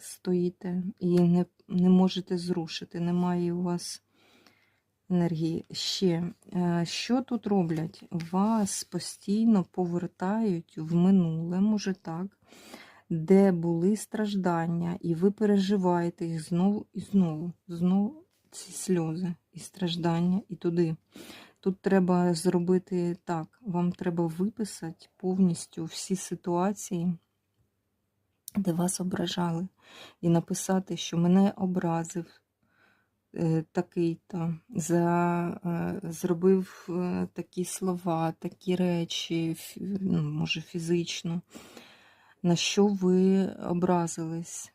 стоїте і не, не можете зрушити, немає у вас енергії. Ще, е, що тут роблять? Вас постійно повертають в минуле, може так, де були страждання, і ви переживаєте їх знову і знову. Знову ці сльози і страждання, і туди. Тут треба зробити так: вам треба виписати повністю всі ситуації, де вас ображали, і написати, що мене образив е, такий-то, за, е, зробив е, такі слова, такі речі, ну, може фізично, на що ви образились,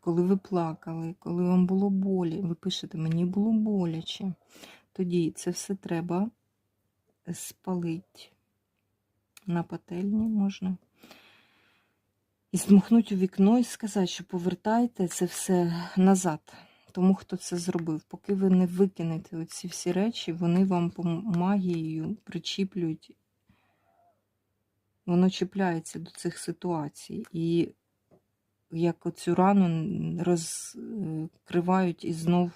коли ви плакали, коли вам було болі. Ви пишете, мені було боляче. Тоді це все треба спалити на пательні можна. І здмухнути у вікно і сказати, що повертайте це все назад. Тому хто це зробив. Поки ви не викинете оці всі речі, вони вам по магією причіплюють. Воно чіпляється до цих ситуацій. І як оцю рану розкривають і знов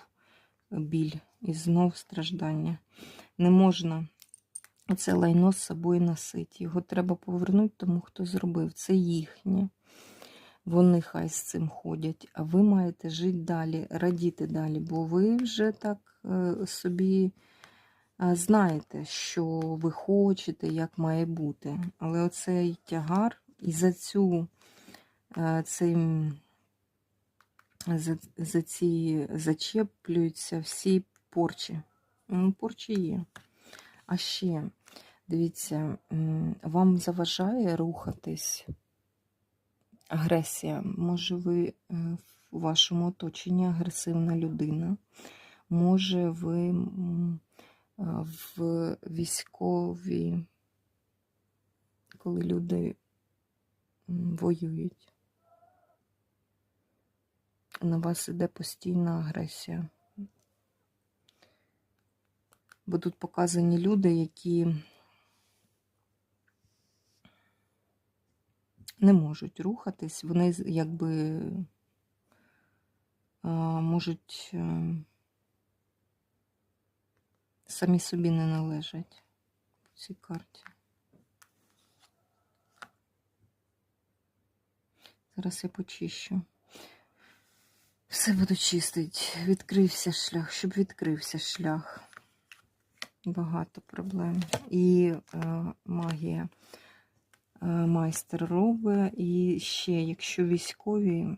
біль, і знов страждання. Не можна це лайно з собою носити. Його треба повернути тому, хто зробив. Це їхнє. Вони хай з цим ходять, а ви маєте жити далі, радіти далі, бо ви вже так е, собі е, знаєте, що ви хочете, як має бути. Але оцей тягар і за цю е, цей, за, за ці зачеплюються всі порчі. Порчі є. А ще, дивіться, вам заважає рухатись агресія. Може, ви е, в вашому оточенні агресивна людина. Може, ви е, в військовій, коли люди воюють. На вас іде постійна агресія. Бо тут показані люди, які не можуть рухатись, вони якби можуть е, самі собі не належать в цій карті. Зараз я почищу. Все буду чистити. Відкрився шлях, щоб відкрився шлях. Багато проблем. І е, магія е, майстер робить. І ще, якщо військові,